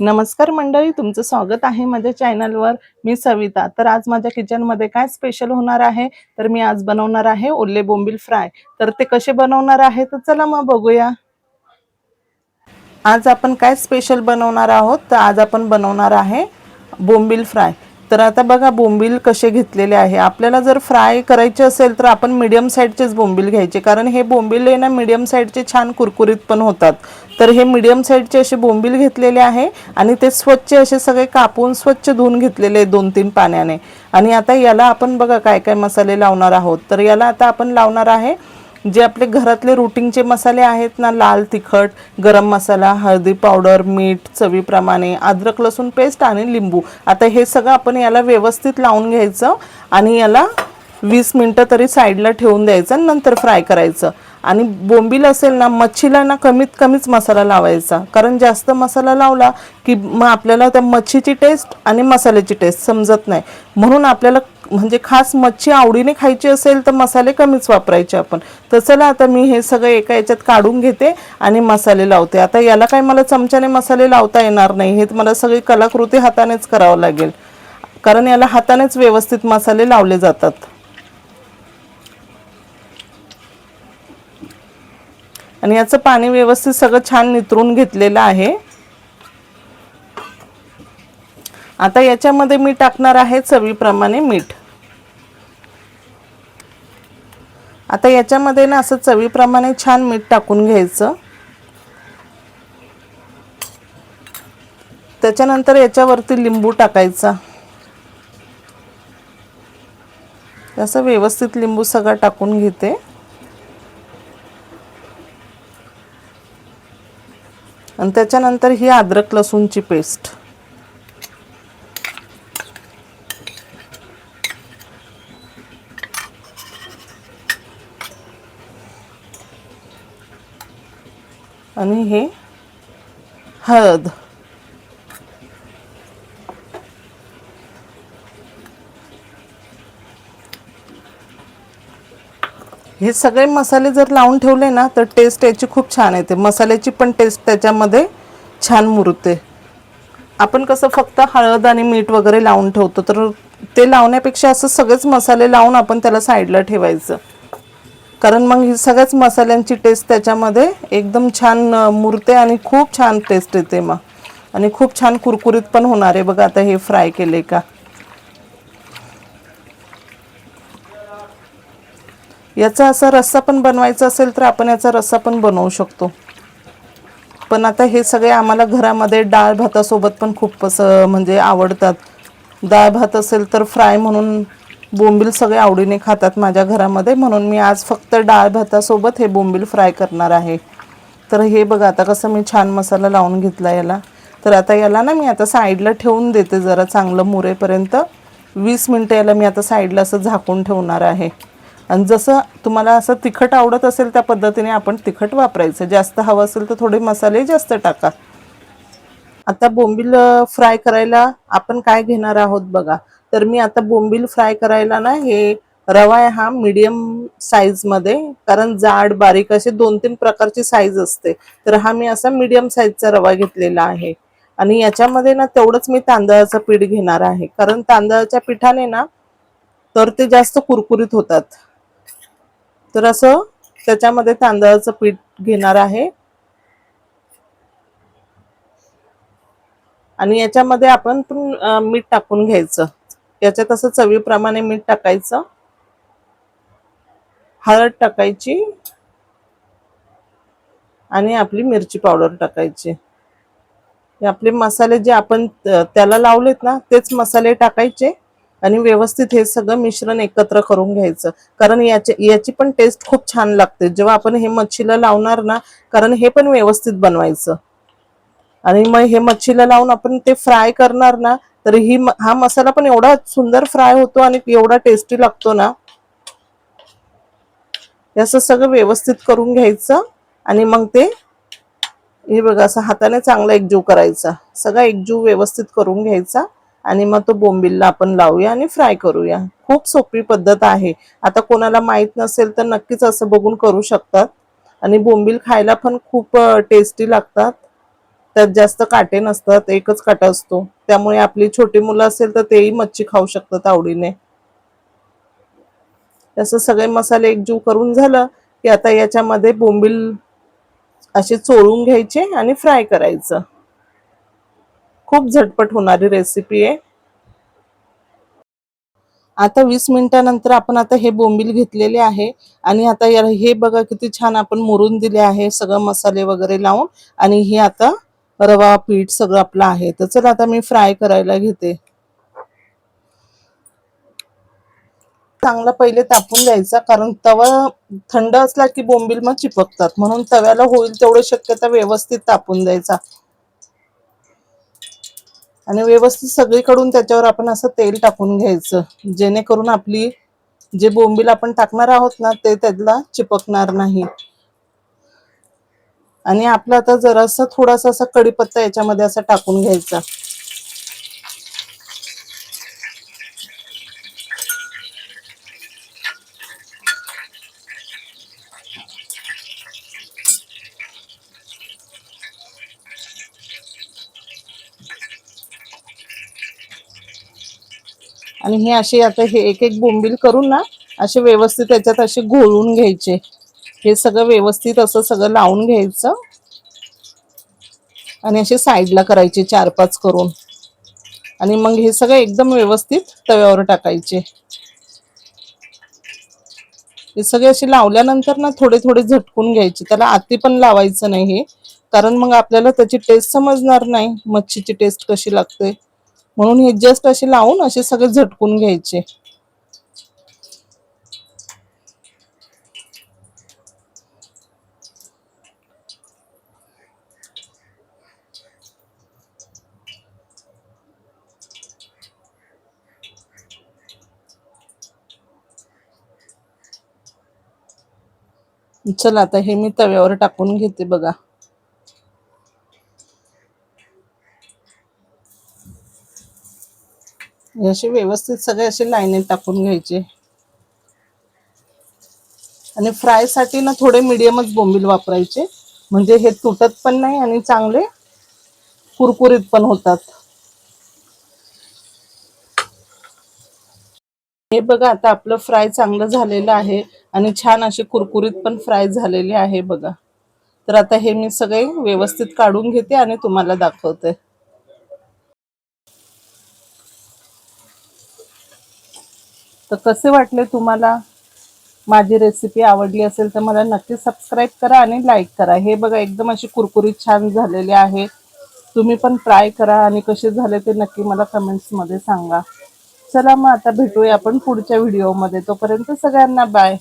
नमस्कार मंडळी तुमचं स्वागत आहे माझ्या चॅनलवर. मी सविता. तर आज माझ्या किचनमध्ये काय स्पेशल होणार आहे? तर मी आज बनवणार आहे ओले बोंबील फ्राय. तर ते कसे बनवणार आहे? तर चला मग बघूया. आज आपण काय स्पेशल बनवणार आहोत? तर आज आपण बनवणार आहे बोंबील फ्राय. तर आता बघा बोंबील कसे घेतलेले आहे. आपल्याला जर फ्राय करायचे असेल तर आपण मीडियम साईडचेच बोंबील घ्यायचे. कारण हे बोंबील आहे ना मीडियम साईडचे छान कुरकुरीत पण होतात. तर हे मीडियम साईडचे असे बोंबील घेतलेले आहे आणि ते स्वच्छ असे सगळे कापून स्वच्छ धुवून घेतलेले आहे दोन तीन पाण्याने. आणि आता याला आपण बघा काय काय मसाले लावणार आहोत. तर याला आता आपण लावणार आहे जे आपले घरातले रुटीनचे मसाले आहेत ना लाल तिखट गरम मसाला हळदी पावडर मीठ चवीप्रमाणे अद्रक लसूण पेस्ट आणि लिंबू. आता हे सगळं आपण याला व्यवस्थित लावून घ्यायचं आणि याला वीस मिनटं तरी साईडला ठेवून द्यायचं नंतर फ्राय करायचं. आणि बोंबील असेल ना मच्छीला ना कमीत कमीच मसाला लावायचा. कारण जास्त मसाला लावला की मग आपल्याला त्या मच्छीची टेस्ट आणि मसाल्याची टेस्ट समजत नाही. म्हणून आपल्याला म्हणजे खास मच्छी आवडीने खायची असेल तर मसाले कमीच वापरायचे आपण. तर चला आता मी हे सगळं एका याच्यात काढून घेते आणि मसाले लावते. आता याला काय मला चमच्याने मसाले लावता येणार नाही. हे मला सगळी कलाकृती हातानेच करावं लागेल. कारण याला हातानेच व्यवस्थित मसाले लावले जातात. आणि याचं पाणी व्यवस्थित सगळं छान नितरून घेतलेलं आहे. आता याच्यामध्ये मी टाकणार आहे चवीप्रमाणे मीठ. आता याच्यामध्ये ना असं चवीप्रमाणे छान मीठ टाकून घ्यायचं. त्याच्यानंतर याच्यावरती लिंबू टाकायचा. असं व्यवस्थित लिंबू सगळं टाकून घेते. आणि त्याच्यानंतर ही अद्रक लसूणची पेस्ट. आणि हे हळद. हे सगळे मसाले जर लावून ठेवले ना तर टेस्ट याची खूप छान येते. मसाल्याची पण टेस्ट त्याच्यामध्ये छान मुरते. आपण कसं फक्त हळद आणि मीठ वगैरे लावून ठेवतो तर ते लावण्यापेक्षा असं सगळेच मसाले लावून आपण त्याला साईडला ठेवायचं. कारण मग ही सगळ्याच मसाल्यांची टेस्ट त्याच्यामध्ये एकदम छान मुरते आणि खूप छान टेस्ट येते मग. आणि खूप छान कुरकुरीत पण होणार आहे बघा आता हे फ्राय केले का. याचा असा रस्सा पण बनवायचा असेल तर आपण याचा रस्सा पण बनवू शकतो. पण आता हे सगळे आम्हाला घरामध्ये डाळ भातासोबत पण खूप असं म्हणजे आवडतात. डाळ भात असेल तर फ्राय म्हणून बोंबील सगळे आवडीने खातात माझ्या घरामध्ये. म्हणून मी आज फक्त डाळ भातासोबत हे बोंबील फ्राय करणार आहे. तर हे बघा आता कसं मी छान मसाला लावून घेतला याला. तर आता याला ना मी आता साईडला ठेवून देते जरा चांगलं मुरेपर्यंत. वीस मिनटं याला मी आता साईडला असं झाकून ठेवणार आहे. आणि जसं तुम्हाला असं तिखट आवडत असेल त्या पद्धतीने आपण तिखट वापरायचं. जास्त हवं असेल तर थोडे मसाले जास्त टाका. आता बोंबील फ्राय करायला आपण काय घेणार आहोत बघा. तर मी आता बोंबील फ्राय करायला ना हे रवा आहे हा मीडियम साईजमध्ये कारण जाड बारीक असे दोन तीन प्रकारची साईज असते. तर हा मी असा मीडियम साईजचा रवा घेतलेला आहे. आणि याच्यामध्ये ना तेवढंच मी तांदळाचं पीठ घेणार आहे. कारण तांदळाच्या पिठाने ना तर ते जास्त कुरकुरीत होतात. तर असं त्याच्यामध्ये तांदळाचं पीठ घेणार आहे. आणि याच्यामध्ये आपण पण मीठ टाकून घ्यायचं. याच्यात असं चवीप्रमाणे मीठ टाकायचं. हळद टाकायची. आणि आपली मिरची पावडर टाकायची. आपले मसाले जे आपण त्याला लावलेत ना तेच मसाले टाकायचे. आणि व्यवस्थित हे सगळं मिश्रण एकत्र करून घ्यायचं. कारण याची याची पण टेस्ट खूप छान लागते. जेव्हा आपण हे मच्छीला लावणार ना कारण हे पण व्यवस्थित बनवायचं. आणि मग हे मच्छीला लावून आपण ते फ्राय करणार ना तर ही हा मसाला पण एवढा सुंदर फ्राय होतो आणि एवढा टेस्टी लागतो ना. असं सगळं व्यवस्थित करून घ्यायचं आणि मग ते हे बघा असं हाताने चांगला एकजीव करायचा. सगळा एकजीव व्यवस्थित करून घ्यायचा. आणि मग तो बोंबिलला आपण लावूया आणि फ्राय करूया. खूप सोपी पद्धत आहे. आता कोणाला माहीत नसेल तर नक्कीच असं बघून करू शकतात. आणि बोंबील खायला पण खूप टेस्टी लागतात. त्यात जास्त काटे नसतात एकच काटा असतो. त्यामुळे आपली छोटी मुलं असेल तर तेही मच्छी खाऊ शकतात आवडीने. तसं सगळे मसाले एकजीव करून झालं की आता याच्यामध्ये बोंबील असे चोळून घ्यायचे आणि फ्राय करायचं. खूप झटपट होणारी रेसिपी आहे. आता वीस मिनिटानंतर आपण आता हे बोंबील घेतलेले आहे. आणि आता या हे बघा किती छान आपण मुरून दिले आहे. सगळं मसाले वगैरे लावून. आणि हे आता रवा पीठ सगळं आपलं आहे. तर चला आता मी फ्राय करायला घेते. चांगला पहिले तापून द्यायचा कारण तवा थंड असला की बोंबील मग चिपकतात. म्हणून तव्याला होईल तेवढं शक्यता व्यवस्थित तापून द्यायचा. आणि व्यवस्थित सगळीकडून त्याच्यावर आपण असं तेल टाकून घ्यायचं. जेणेकरून आपली जे बोंबील आपण टाकणार आहोत ना ते त्याला चिपकणार नाही. आणि आपला आता जरासा थोडासा असा कडीपत्ता याच्यामध्ये असा टाकून घ्यायचा. आणि हे असे आता हे एक एक बोंबील करून ना असे व्यवस्थित त्याच्यात असे घोळून घ्यायचे. हे सगळं व्यवस्थित असं सगळं लावून घ्यायचं. आणि असे साईडला करायचे चार पाच करून. आणि मग हे सगळं एकदम व्यवस्थित तव्यावर टाकायचे. हे सगळे असे लावल्यानंतर ना थोडे थोडे झटकून घ्यायचे. त्याला आती पण लावायचं नाही हे. कारण मग आपल्याला त्याची टेस्ट समजणार नाही मच्छीची टेस्ट कशी लागते. म्हणून हे जस्ट असे लावून असे सगळे झटकून घ्यायचे. चला आता हे मी तव्यावर टाकून घेते बघा. हे असे व्यवस्थित सगळे असे लाईनीत टाकून घ्यायचे. आणि फ्रायसाठी ना थोडे मिडियमच बोंबील वापरायचे. म्हणजे हे तुटत पण नाही आणि चांगले कुरकुरीत पण होतात. हे बघा आता आपलं फ्राय चांगलं झालेलं आहे आणि छान असे कुरकुरीत पण फ्राय झालेले आहे बघा. तर आता हे मी सगळे व्यवस्थित काढून घेते आणि तुम्हाला दाखवते. तर कसे वाटले तुम्हाला? माझी रेसिपी आवडली असेल तर मला नक्की सबस्क्राईब करा आणि लाईक करा. हे बघा एकदम अशी कुरकुरीत छान झालेले आहे. तुम्ही पण ट्राय करा आणि कसे झाले ते नक्की मला कमेंट्समध्ये सांगा. चला मग आता भेटूया आपण पुढच्या व्हिडिओमध्ये तोपर्यंत सगळ्यांना बाय